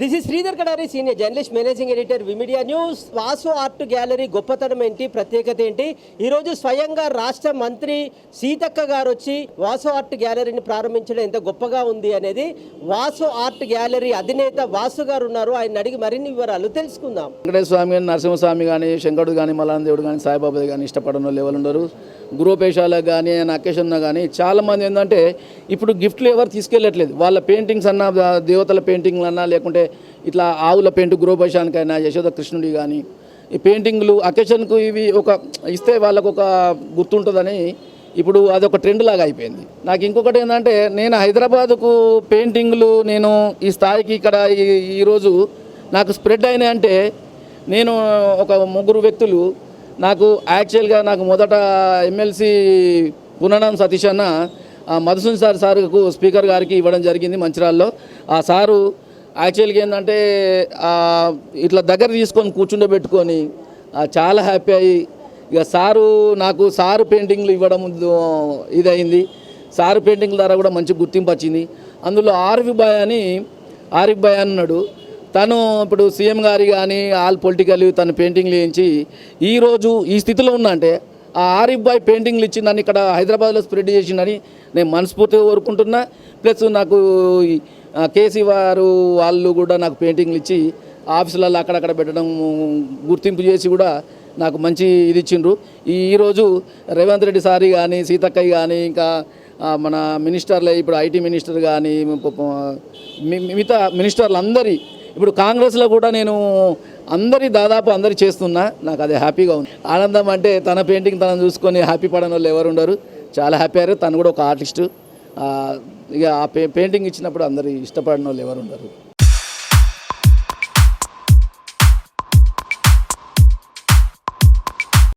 This is Sridhar Kadari senior journalist managing editor V media news Vasu art gallery గొప్పతనం ఏంటి? ప్రత్యేకత ఏంటి? ఈరోజు స్వయంగా రాష్ట్ర మంత్రి సీతక్క గారు వచ్చి వాసు ఆర్ట్ గ్యాలరీని ప్రారంభించడం ఎంత గొప్పగా ఉంది అనేది వాసు ఆర్ట్ గ్యాలరీ అధినేత వాసు గారు ఉన్నారు. ఆయన అడిగి మరిన్ని వివరాలు తెలుసుకుందాం. వెంకటేశ్వర స్వామి కానీ నరసింహస్వామి కానీ శంకరుడు కానీ మల్లాన కానీ సాయిబాబా కానీ ఇష్టపడిన వాళ్ళు ఎవరు ఉండరు. గృహపేశాలకు కానీ అకేషన్ కానీ చాలామంది ఏంటంటే ఇప్పుడు గిఫ్ట్లు ఎవరు తీసుకెళ్ళట్లేదు. వాళ్ళ పెయింటింగ్స్ అన్న దేవతల పెయింటింగ్లు అన్నా లేకుంటే ఇట్లా ఆవుల పెయింట్ గృహపశానికైనా యశోద కృష్ణుడి కానీ ఈ పెయింటింగ్లు అకేషన్కు ఇవి ఒక ఇస్తే వాళ్ళకు ఒక గుర్తుంటుందని ఇప్పుడు అదొక ట్రెండ్ లాగా అయిపోయింది. నాకు ఇంకొకటి ఏంటంటే నేను హైదరాబాద్కు పెయింటింగ్లు నేను ఈ స్థాయికి ఇక్కడ ఈ- ఈరోజు నాకు స్ప్రెడ్ అయినాయంటే నేను ఒక ముగ్గురు వ్యక్తులు నాకు యాక్చువల్గా నాకు మొదట ఎమ్మెల్సీ పుననం సతీష్ అన్న మధుసూన్ సార్ సార్కు స్పీకర్ గారికి ఇవ్వడం జరిగింది మంచిరాల్లో ఆ సారు యాక్చువల్గా ఏంటంటే ఇట్లా దగ్గర తీసుకొని కూర్చుండబెట్టుకొని చాలా హ్యాపీ అయ్యి ఇక సారు నాకు సారు పెయింటింగ్లు ఇవ్వడం ఇదైంది. సారు పెయింటింగ్ల ద్వారా కూడా మంచి గుర్తింపు వచ్చింది. అందులో ఆరిఫ్ బాయ్ అని ఆరిఫ్ బాయ్ అన్నాడు. తను ఇప్పుడు సీఎం గారి కానీ ఆల్ పొలిటికల్ తన పెయింటింగ్లు వేయించి ఈరోజు ఈ స్థితిలో ఉన్నా అంటే ఆ ఆరిఫ్ బాయ్ పెయింటింగ్లు ఇచ్చి నన్ను ఇక్కడ హైదరాబాద్లో స్ప్రెడ్ చేసిందని నేను మనస్ఫూర్తిగా కోరుకుంటున్నా. ప్లస్ నాకు కేసీ వారు వాళ్ళు కూడా నాకు పెయింటింగ్లు ఇచ్చి ఆఫీసులలో అక్కడక్కడ పెట్టడం గుర్తింపు చేసి కూడా నాకు మంచి ఇది ఇచ్చిండ్రు. ఈరోజు రేవంత్ రెడ్డి సారి కానీ సీతక్కయ్య కానీ ఇంకా మన మినిస్టర్లు ఇప్పుడు ఐటీ మినిస్టర్ కానీ మి- మిగతా మినిస్టర్లు అందరి ఇప్పుడు కాంగ్రెస్లో కూడా నేను అందరి దాదాపు అందరి చేస్తున్నా. నాకు అది హ్యాపీగా ఉంది. ఆనందం అంటే తన పెయింటింగ్ తనను చూసుకొని హ్యాపీ పడని వాళ్ళు ఎవరు ఉండరు చాలా హ్యాపీ అయ్యారు. తను కూడా ఒక ఆర్టిస్టు ఇక ఆ పే పెయింటింగ్ ఇచ్చినప్పుడు అందరు ఇష్టపడిన వాళ్ళు ఎవరు ఉండరు